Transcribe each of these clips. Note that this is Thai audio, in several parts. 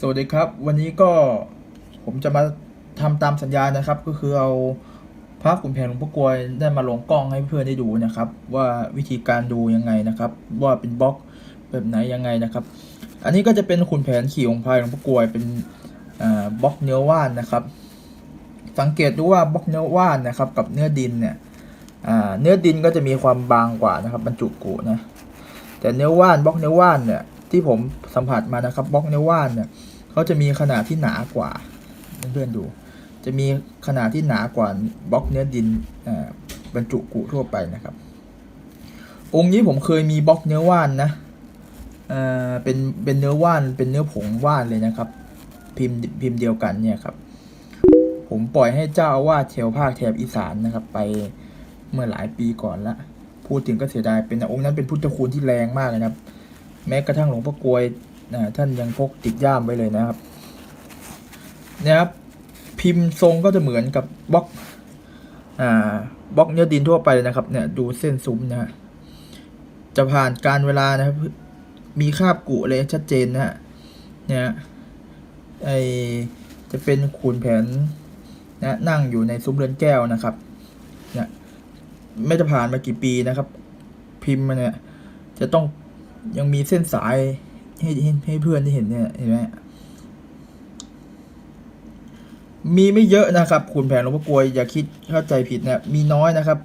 สวัสดีครับ วันนี้ก็ผมจะมาทำตามสัญญานะครับ ก็คือเอาพระขุนแผนหลวงพ่อกลวยได้มาลงกล้องให้เพื่อนได้ดูนะครับ ว่าวิธีการดูยังไงนะครับ ว่าเป็นบล็อกแบบไหนยังไงนะครับ อันนี้ก็จะเป็นขุนแผนขี่องค์พายหลวงพ่อกลวยเป็นบล็อกเนื้อว่านนะครับ สังเกตดูว่าบล็อกเนื้อว่านนะครับ กับเนื้อดินเนี่ยเนื้อดินก็จะมีความบางกว่านะครับบรรจุกุนะแต่เนื้อว่านบล็อกเนื้อว่านเนี่ย ที่ผมสัมผัสมานะครับบล็อกเนื้อว่านเนี่ยเขาจะมีขนาดที่หนากว่าเพื่อนๆดู จะมีขนาดที่หนากว่าบล็อกเนื้อดินบรรจุกุทั่วไปนะครับ องค์นี้ผมเคยมีบล็อกเนื้อว่านนะเป็นเป็นเนื้อว่านเป็นเนื้อผงว่านเลยนะครับ พิมพ์พิมพ์เดียวกันเนี่ยครับ ผมปล่อยให้เจ้าอาวาสแถวภาคแถบอีสานนะครับ ไปเมื่อหลายปีก่อนละพูดถึงก็เสียดายเป็นองค์นั้นเป็นพุทธคุณที่แรงมากเลยนะครับ แม้กระทั่งหลวงพ่อกลวยนะท่านยังพกติดย่ามไว้เลยนะครับเนี่ยครับ พิมพ์ทรงก็จะเหมือนกับบล็อกอ่าบล็อกเนื้อดินทั่วไปเลยนะครับเนี่ยดูเส้นซุ้มนะฮะจะผ่านการเวลานะครับ มีคาบกุเลยชัดเจนนะฮะเนี่ยไอจะเป็นขุนแผนนะนั่งอยู่ในซุ้มเรือนแก้วนะครับเนี่ยไม่จะผ่านมากี่ปีนะครับ พิมพ์มันเนี่ยจะต้อง ยังมีเส้นสายให้ให้ให้เพื่อนที่เห็นเนี่ยเห็นไหมมีไม่เยอะนะครับขุนแผนหลวงพ่อกลวยอย่าคิดเข้าใจผิดนะมีน้อยนะครับ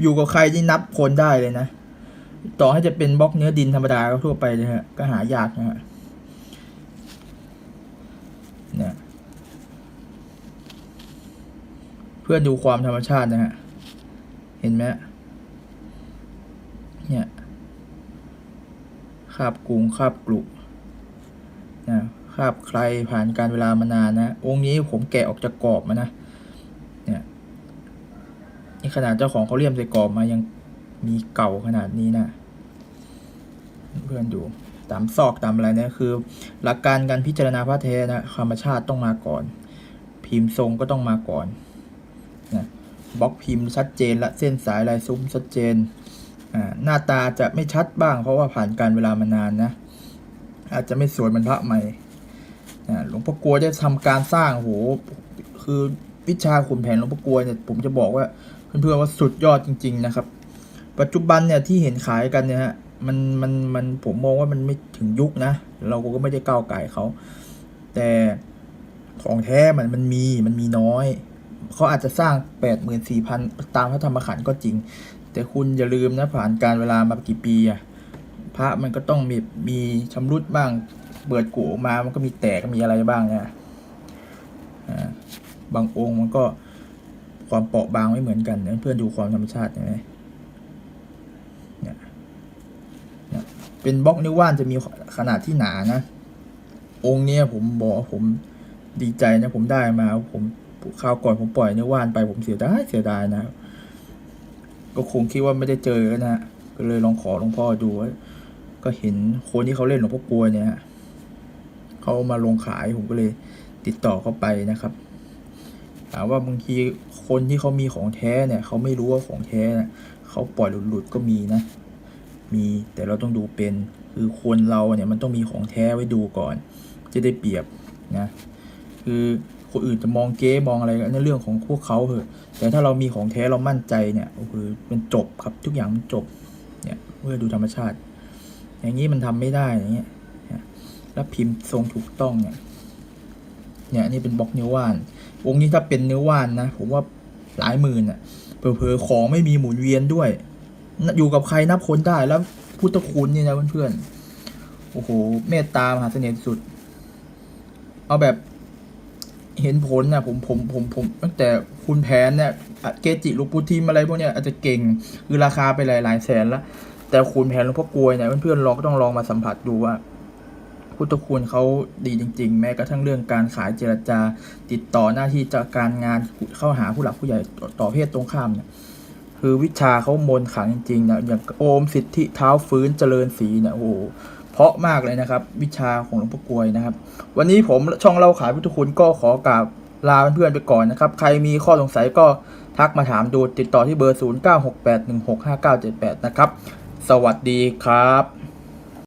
อยู่กับใครที่นับคนได้เลยนะ ต่อให้จะเป็นบล็อกเนื้อดินธรรมดาก็ทั่วไปเลยฮะก็หายากนะฮะเนี่ยเพื่อดูความธรรมชาตินะฮะเห็นไหมเนี่ย คาบกุงคาบกลุนะคาบใครผ่านการเวลามานานนะ องค์นี้ผมแกะออกจากกรอบมานะเนี่ยนี่ขนาดเจ้าของเขาเลี่ยมใส่กรอบมายังมีเก่าขนาดนี้นะเพื่อนดูตามซอกตามอะไรเนี่ยคือ หลักการการพิจารณาพระเทนะธรรมชาติต้องมาก่อน พิมพ์ทรงก็ต้องมาก่อนนะบล็อกพิมพ์ชัดเจนและเส้นสายลายซุ้มชัดเจน หน้าตาจะไม่ชัดบ้าง เพราะว่าผ่านการเวลามานานนะ อาจจะไม่สวยเหมือนพระใหม่หลวงพ่อกลัวจะทำการสร้างโหคือวิชาขุนแผนหลวงพ่อกลัวเนี่ยผมจะบอกว่าเพื่อนๆว่าสุดยอดจริง ๆ นะครับ ปัจจุบันเนี่ยที่เห็นขายกันเนี่ยฮะมันมันมันผมมองว่ามันไม่ถึงยุคนะ เราก็ไม่ได้ก้าวไก่เขาแต่ของแท้มันมันมีมันมีน้อย เขาอาจจะสร้างแปดหมื่นสี่พันตามพระธรรมขันธ์ก็จริง แต่คุณอย่าลืมนะผ่านการเวลามากี่ปีอะพระมันก็ต้องมีมีชำรุดบ้างเปิดกูออกมา มันก็มีแตกมีอะไรบ้างเนี่ยบางองค์มันก็ความเปราะบางไม่เหมือนกันนะเพื่อนดูความธรรมชาติเห็นไหมเนี่ยเนี่ยเป็นบล็อกนิ้วว่านจะมีขนาดที่หนานะ องค์เนี้ยผมบอกผมดีใจนะผมได้มา ผมคราวก่อนผมปล่อยนื้อว่านไปผมเสียดายเสียดายนะครับ ก็คงคิดว่าไม่ได้เจอแล้วนะก็เลยลองขอหลวงพ่อดูว่าก็เห็นคนที่เขาเล่นหลวงพ่อกลัวเนี่ยฮะเขามาลงขายผมก็เลยติดต่อเข้าไปนะครับถามว่าบางทีคนที่เขามีของแท้เนี่ยเขาไม่รู้ว่าของแท้เเขาปล่อยหลุดๆก็มีนะ มีแต่เราต้องดูเป็นคือคนเราเนี่ยมันต้องมีของแท้ไว้ดูก่อน จะได้เปรียบนะ คือ คนอื่นจะมองเก๊มองอะไรก็นั่นเรื่องของพวกเขาเถอะแต่ถ้าเรามีของแท้เรามั่นใจเนี่ยโอ้โหมันจบครับทุกอย่างมันจบเนี่ยเพื่อดูธรรมชาติ อย่างนี้มันทำไม่ได้อย่างเงี้ยแล้วพิมพ์ทรงถูกต้องเนี่ยเนี่ยนี่เป็นบล็อกเนื้อว่านองค์นี้ถ้าเป็นเนื้อว่านนะผมว่าหลายหมื่นอะเผลอๆของไม่มีหมุนเวียนด้วย อยู่กับใครนับคนได้แล้วพุทธคุณนี่นะเพื่อนๆโอ้โหเมตตามหาเสน่ห์สุด เอาแบบ เห็นผลนะผมผมผมผมตั้งแต่คุณแผนเนี่ยเกจิลูกปูทิมอะไรพวกเนี้ยอาจจะเก่งคือราคาไปหลายหลายแสนล้วแต่คุณแผนหลวงพ่อกลวยเนี่ยเพื่อนๆลองก็ต้องลองมาสัมผัสดูว่าพุทธคุณเขาดีจริง ๆ แม้กระทั่งเรื่องการขายเจรจาติดต่อหน้าที่จะการงานเข้าหาผู้หลักผู้ใหญ่ต่อเพศตรงข้ามเนี่ยคือวิชาเขามนขังจริงๆนะอย่างโอมสิทธิเท้าฟื้นเจริญศรีเนี่ยโอ้โห เพราะมากเลยนะครับ วิชาของหลวงพ่อกลวยนะครับ วันนี้ผมช่องเล่าขายพุทธคุณก็ขอกราบลาเพื่อนๆไปก่อนนะครับ ใครมีข้อสงสัยก็ทักมาถามดูติดต่อที่เบอร์ 0968165978 นะครับ สวัสดีครับ